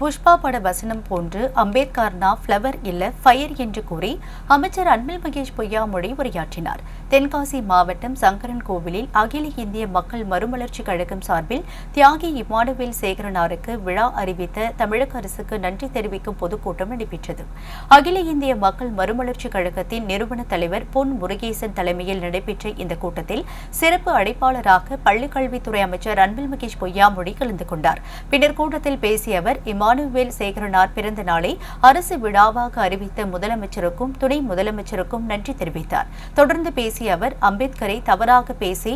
புஷ்பா பட வசனம் போன்று அம்பேத்கர்னா ஃப்ளவர் இல்ல ஃபயர் என்று கூறி அமைச்சர் அன்பில் மகேஷ் பொய்யாமொழி உரையாற்றினார். தென்காசி மாவட்டம் சங்கரன் கோவிலில் அகில இந்திய மக்கள் மறுமலர்ச்சி கழகம் சார்பில் தியாகி இமானுவேல் சேகரனாருக்கு விழா அறிவித்த தமிழக அரசுக்கு நன்றி தெரிவிக்கும் பொதுக்கூட்டம் நடைபெற்றது. அகில இந்திய மக்கள் மறுமலர்ச்சி கழகத்தின் நிறுவன தலைவர் பொன் முருகேசன் தலைமையில் நடைபெற்ற இந்த கூட்டத்தில் சிறப்பு அழைப்பாளராக பள்ளிக்கல்வித்துறை அமைச்சர் அன்பில் மகேஷ் பொய்யாமொழி கலந்து கொண்டார். பின்னர் கூட்டத்தில் பேசிய அவர் இமா மானுவேல் சேகரனார் பிறந்த நாளை அரசு விழாவாக அறிவித்த முதலமைச்சருக்கும் துணை முதலமைச்சருக்கும் நன்றி தெரிவித்தார். தொடர்ந்து பேசிய அவர் அம்பேத்கரை தவறாக பேசி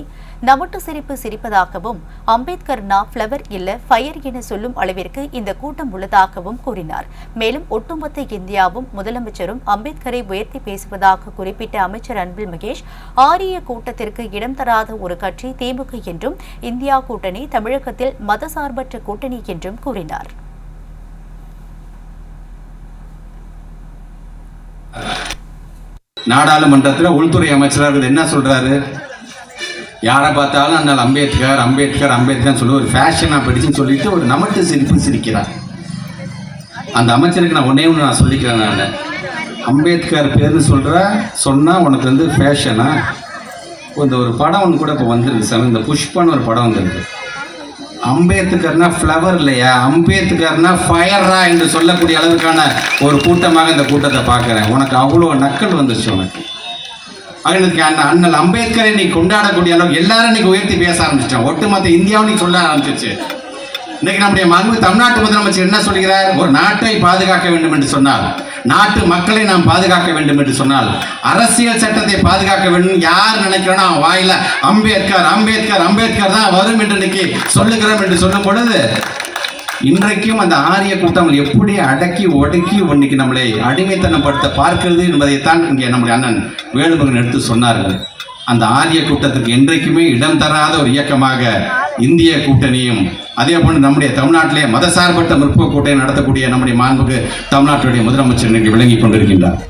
நமட்டு சிரிப்பு சிரிப்பதாகவும் அம்பேத்கர்னா ஃப்ளவர் இல்ல ஃபயர் என சொல்லும் அளவிற்கு இந்த கூட்டம் உள்ளதாகவும் கூறினார். மேலும் ஒட்டுமொத்த இந்தியாவும் முதலமைச்சரும் அம்பேத்கரை உயர்த்தி பேசுவதாக குறிப்பிட்ட அமைச்சர் அன்பில் மகேஷ் ஆரிய கூட்டத்திற்கு இடம் தராத ஒரு கட்சி திமுக என்றும் இந்தியா கூட்டணி தமிழகத்தில் மதசார்பற்ற கூட்டணி என்றும் கூறினார். நாடாளுமன்றத்தில் உள்துறை அமைச்சராக என்ன சொல்கிறாரு யாரை பார்த்தாலும் அந்த அம்பேத்கர் அம்பேத்கர் அம்பேத்கர் சொல்லி ஒரு ஃபேஷனாக படிச்சுன்னு சொல்லிட்டு ஒரு நமட்டு சிரிப்பு சிரிக்கிறார். அந்த அமைச்சருக்கு நான் ஒன்றே ஒன்று நான் சொல்லிக்கிறேன் நான். அம்பேத்கர் பேர்னு சொல்கிற சொன்னால் உனக்கு வந்து ஃபேஷனாக இந்த ஒரு படம் ஒன்று கூட இப்போ வந்துருக்கு சார். இந்த புஷ்பான்னு ஒரு படம் வந்திருக்கு. அம்பேத்கர்னா ஃப்ளவர் இல்லையா? அம்பேத்கர்னா ஃபயரா என்று சொல்லக்கூடிய அளவுக்கான ஒரு கூட்டமாக இந்த கூட்டத்தை பார்க்குறேன். உனக்கு அவ்வளோ நக்கல் வந்துச்சு உனக்கு. அவனுக்கு அண்ணன் அண்ணல் அம்பேத்கரை நீ கொண்டாடக்கூடிய அளவுக்கு எல்லாரும் இன்னைக்கு உயர்த்தி பேச ஆரம்பிச்சிட்டான் ஒட்டுமொத்த இந்தியாவும் நீ சொல்ல ஆரம்பிச்சிச்சு இன்னைக்கு நம்முடைய மாண்பு தமிழ்நாட்டு முதலமைச்சர் என்ன சொல்கிறார்? ஒரு நாட்டை பாதுகாக்க வேண்டும் என்று சொன்னார். நாட்டு மக்களை நாம் பாதுகாக்க வேண்டும் என்று சொன்னால் அரசியல் சட்டத்தை பாதுகாக்க வேண்டும் யார் நினைக்கிறோன்னா அவன் வாயில அம்பேத்கர் அம்பேத்கர் அம்பேத்கர் தான் வரும் என்று இன்னைக்கு சொல்லுகிறோம் என்று சொல்லும் பொழுது இன்றைக்கும் அந்த ஆரிய கூட்டங்கள் எப்படி அடக்கி ஒடுக்கி இன்னைக்கு நம்மளை அடிமைத்தனப்படுத்த பார்க்கிறது என்பதைத்தான் இங்கே நம்முடைய அண்ணன் வேலுமகன் எடுத்து சொன்னார்கள். அந்த ஆரிய கூட்டத்துக்கு என்றைக்குமே இடம் தராத ஒரு இயக்கமாக இந்திய கூட்டணியும் அதே போன்று நம்முடைய தமிழ்நாட்டிலே மதசார்பற்ற முற்போக்கு கூட்டணி நடத்தக்கூடிய நம்முடைய மாண்புக்கு தமிழ்நாட்டுடைய முதலமைச்சர் இன்னைக்கு விளங்கி கொண்டிருக்கின்றார்.